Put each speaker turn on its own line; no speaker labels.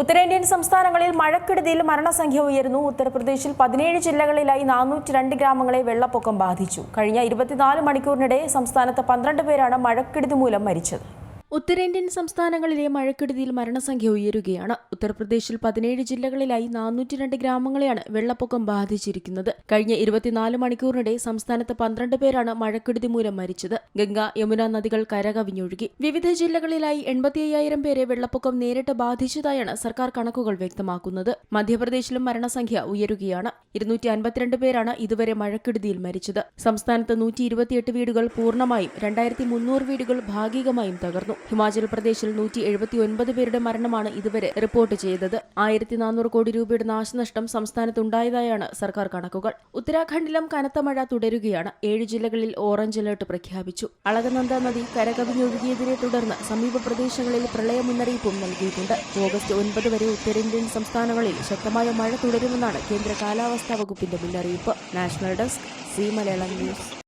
ഉത്തരേന്ത്യൻ സംസ്ഥാനങ്ങളിൽ മഴക്കെടുതിയിൽ മരണസംഖ്യ ഉയർന്നു ഉത്തർപ്രദേശിൽ പതിനേഴ് ജില്ലകളിലായി നാനൂറ്റി രണ്ട് ഗ്രാമങ്ങളെ വെള്ളപ്പൊക്കം ബാധിച്ചു. കഴിഞ്ഞ ഇരുപത്തിനാല് മണിക്കൂറിനിടെ സംസ്ഥാനത്ത് പന്ത്രണ്ട് പേരാണ് മഴക്കെടുതി മൂലം മരിച്ചത്. ഉത്തരേന്ത്യൻ സംസ്ഥാനങ്ങളിലെ മഴക്കെടുതിയിൽ മരണസംഖ്യ ഉയരുകയാണ്. ഉത്തർപ്രദേശിൽ പതിനേഴ് ജില്ലകളിലായി നാനൂറ്റി രണ്ട് ഗ്രാമങ്ങളെയാണ് വെള്ളപ്പൊക്കം ബാധിച്ചിരിക്കുന്നത്. കഴിഞ്ഞ ഇരുപത്തിനാല് മണിക്കൂറിനിടെ സംസ്ഥാനത്ത് പന്ത്രണ്ട് പേരാണ് മഴക്കെടുതി മൂലം മരിച്ചത്. ഗംഗ യമുന നദികൾ കരകവിഞ്ഞൊഴുകി. വിവിധ ജില്ലകളിലായി എൺപത്തി അയ്യായിരം പേരെ വെള്ളപ്പൊക്കം നേരിട്ട് ബാധിച്ചതായാണ് സർക്കാർ കണക്കുകൾ വ്യക്തമാക്കുന്നത്. മധ്യപ്രദേശിലും മരണസംഖ്യ ഉയരുകയാണ്. ഇരുന്നൂറ്റി അൻപത്തിരണ്ട് പേരാണ് ഇതുവരെ മഴക്കെടുതിയിൽ മരിച്ചത്. സംസ്ഥാനത്ത് നൂറ്റി വീടുകൾ പൂർണമായും രണ്ടായിരത്തി വീടുകൾ ഭാഗികമായും തകർന്നു. ഹിമാചൽ പ്രദേശിൽ നൂറ്റി എഴുപത്തി ഒൻപത് പേരുടെ മരണമാണ് ഇതുവരെ റിപ്പോർട്ട് ചെയ്തത്. ആയിരത്തി നാനൂറ് കോടി രൂപയുടെ നാശനഷ്ടം സംസ്ഥാനത്തുണ്ടായതായാണ് സർക്കാർ കണക്കുകൾ. ഉത്തരാഖണ്ഡിലും കനത്ത മഴ തുടരുകയാണ്. ഏഴ് ജില്ലകളിൽ ഓറഞ്ച് അലർട്ട് പ്രഖ്യാപിച്ചു. അളകനന്ദ നദി കരകവിഞ്ഞൊഴുകിയതിനെ തുടർന്ന് സമീപ പ്രദേശങ്ങളിൽ പ്രളയ മുന്നറിയിപ്പും നൽകിയിട്ടുണ്ട്. ഓഗസ്റ്റ് ഒൻപത് വരെ ഉത്തരേന്ത്യൻ സംസ്ഥാനങ്ങളിൽ ശക്തമായ മഴ തുടരുമെന്നാണ് കേന്ദ്ര കാലാവസ്ഥാ വകുപ്പിന്റെ മുന്നറിയിപ്പ്. National desk C Malayalam news.